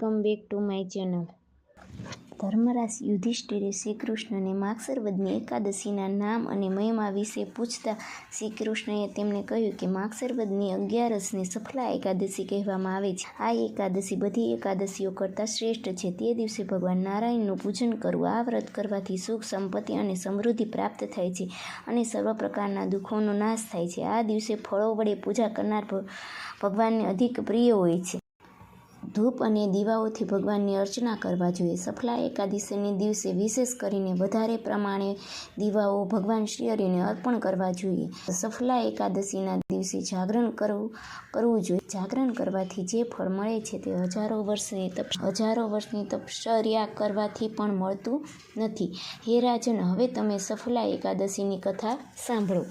Welcome back to my channel. Dharmaraj યુધિષ્ઠિરે શ્રી કૃષ્ણને માક્ષરવદની એકાદશીના નામ અને મહિમા વિશે પૂછતા શ્રીકૃષ્ણએ તેમને કહ્યું કે માક્ષરવદની અગિયારસને સફલા એકાદશી કહેવામાં આવે છે. આ એકાદશી બધી એકાદશીઓ કરતાં શ્રેષ્ઠ છે. તે દિવસે ભગવાન નારાયણનું પૂજન કરવું, આ વ્રત કરવાથી સુખ, સંપત્તિ અને સમૃદ્ધિ પ્રાપ્ત થાય છે અને સર્વ પ્રકારના દુઃખોનો નાશ થાય છે. આ દિવસે ફળો વડે પૂજા કરનાર ભગવાનને અધિક પ્રિય હોય છે. ધૂપ અને દીવાઓથી ભગવાનની અર્ચના કરવા જોઈએ. સફલા એકાદશીને દિવસે વિશેષ કરીને વધારે પ્રમાણે દીવાઓ ભગવાન શ્રીહરિને અર્પણ કરવા જોઈએ. સફલા એકાદશીના દિવસે જાગરણ કરવું કરવું જોઈએ. જાગરણ કરવાથી જે ફળ મળે છે તે હજારો વર્ષની તપ, હજારો વર્ષની તપશ્ચર્યા કરવાથી પણ મળતું નથી. હે રાજન, હવે તમે સફલા એકાદશીની કથા સાંભળો.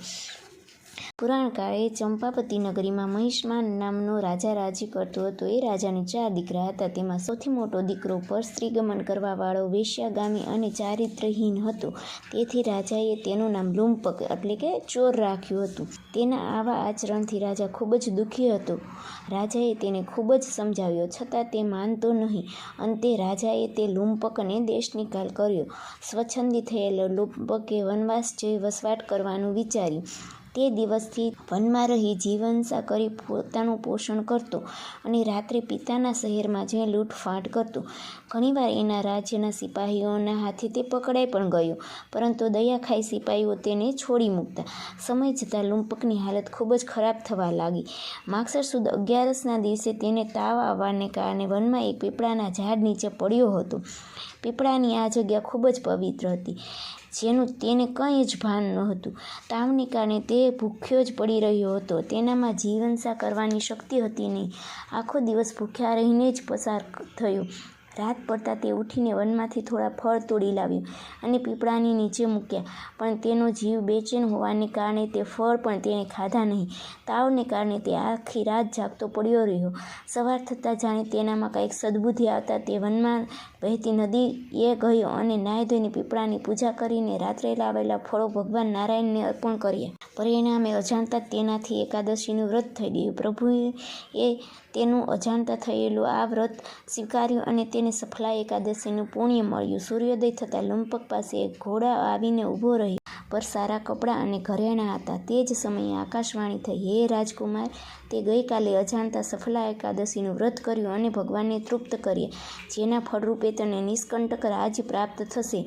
પુરાણ ચંપાપતિ નગરીમાં મહિષ્માન નામનો રાજા રાજી કરતો હતો. એ રાજાને ચાર દીકરા હતા. તેમાં સૌથી મોટો દીકરો પર સ્ત્રીગમન કરવાવાળો વેશ્યાગામી અને ચારિત્રહીન હતો. તેથી રાજાએ તેનું નામ લુંપક એટલે કે ચોર રાખ્યું હતું. તેના આવા આચરણથી રાજા ખૂબ જ દુઃખી હતો. રાજાએ તેને ખૂબ જ સમજાવ્યો. છતાં તે માનતો નહીં. અંતે રાજાએ તે લૂંપકને દેશ નિકાલ કર્યો. સ્વચ્છંદી થયેલો લૂંપકે વનવાસ જઈ વસવાટ કરવાનું વિચાર્યું. તે દિવસથી વનમાં રહી જીવનસા કરી પોતાનું પોષણ કરતો અને રાત્રે પિતાના શહેરમાં જઈ લૂંટફાટ કરતો. ઘણીવાર એના રાજ્યના સિપાહીઓના હાથે તે પકડાઈ પણ ગયો, પરંતુ દયાખાઈ સિપાહીઓ તેને છોડી મૂકતા. સમય જતાં લુંપકની હાલત ખૂબ જ ખરાબ થવા લાગી. માગસર સુદ અગિયારસના દિવસે તેને તાવ આવવાને કારણે વનમાં એક પીપળાના ઝાડ નીચે પડ્યો હતો. પીપળાની આ જગ્યા ખૂબ જ પવિત્ર હતી. જેનું તેને કંઈ જ ભાન નહોતું. તાવને કારણે તે ભૂખ્યો જ પડી રહ્યો હતો. તેનામાં જીવનસા કરવાની શક્તિ હતી નહીં. આખો દિવસ ભૂખ્યા રહીને જ પસાર થયો. રાત પડતાં તે ઉઠીને વનમાંથી થોડા ફળ તોડી લાવ્યું અને પીપળાની નીચે મૂક્યા. પણ તેનો જીવ બેચેન હોવાને કારણે તે ફળ પણ તેણે ખાધા નહીં. તાવને કારણે તે આખી રાત જાગતો પડ્યો રહ્યો. સવાર થતાં જાણે તેનામાં કંઈક સદબુદ્ધિ આવતા તે વનમાં વહેતી નદી એ ગયો અને નાહી ધોઈને પીપળાની પૂજા કરીને રાત્રે લાવેલા ફળો ભગવાન નારાયણને અર્પણ કર્યા. પરિણામે અજાણતા તેનાથી એકાદશીનું વ્રત થઈ ગયું. પ્રભુએ તેનું અજાણતા થયેલું આ વ્રત સ્વીકાર્યું અને તેને સફલા એકાદશીનું પુણ્ય મળ્યું. સૂર્યોદય થતાં લુંપક પાસે એક ઘોડા આવીને ઊભો રહ્યો. પર સારા કપડાં અને ઘરેણાં હતા. તે જ સમયે આકાશવાણી થઈ, હે રાજકુમાર, તે ગઈકાલે અજાણતા સફલા એકાદશીનું વ્રત કર્યું અને ભગવાનને તૃપ્ત કર્યા. જેના ફળરૂપે તને નિષ્કંટક રાજ પ્રાપ્ત થશે.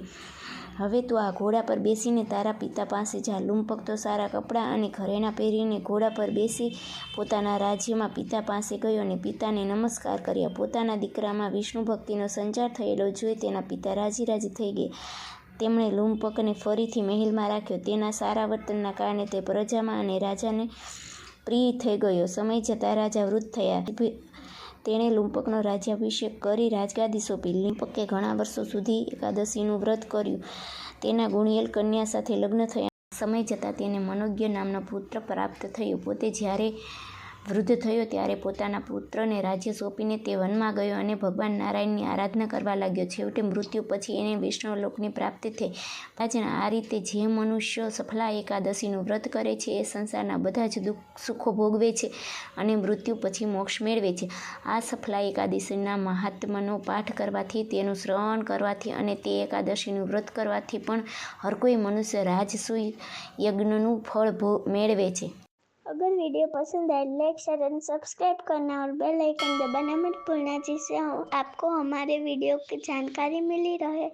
હવે તું આ ઘોડા પર બેસીને તારા પિતા પાસે જા. લુંપક તો સારા કપડાં અને ઘરેણાં પહેરીને ઘોડા પર બેસી પોતાના રાજ્યમાં પિતા પાસે ગયો અને પિતાને નમસ્કાર કર્યા. પોતાના દીકરામાં વિષ્ણુ ભક્તિનો સંચાર થયેલો જોઈ તેના પિતા રાજી રાજી થઈ ગયા. તેમણે લુંપકને ફરીથી મહેલમાં રાખ્યો. તેના સારા વર્તનના કારણે તે પ્રજામાં અને રાજાને પ્રિય થઈ ગયો. સમય જતાં રાજા વૃદ્ધ થયા. તેણે લુંપકનો રાજ્યાભિષેક કરી રાજગાદી સોંપી. લુંપકે ઘણા વર્ષો સુધી એકાદશીનું વ્રત કર્યું. તેના ગુણિયલ કન્યા સાથે લગ્ન થયા. સમય જતાં તેને મનોજ્ઞ નામનો પુત્ર પ્રાપ્ત થયો. પોતે જ્યારે વૃદ્ધ થયો ત્યારે પોતાના પુત્રને રાજ્ય સોંપીને તે વનમાં ગયો અને ભગવાન નારાયણની આરાધના કરવા લાગ્યો. છેવટે મૃત્યુ પછી એને વિષ્ણુલોકની પ્રાપ્તિ થઈ. પાછળ આ રીતે જે મનુષ્યો સફલા એકાદશીનું વ્રત કરે છે, એ સંસારના બધા જ દુઃખ સુખો ભોગવે છે અને મૃત્યુ પછી મોક્ષ મેળવે છે. આ સફલા એકાદશીના મહાત્માનો પાઠ કરવાથી, તેનું શ્રવણ કરવાથી અને તે એકાદશીનું વ્રત કરવાથી પણ હર કોઈ મનુષ્ય રાજસૂય યજ્ઞનું ફળ ભો, મેળવે છે. अगर वीडियो पसंद आए लाइक शेयर एंड सब्सक्राइब करना और बेल आइकन दबाना मत भूलना जिससे हम- आपको हमारे वीडियो की जानकारी मिली रहे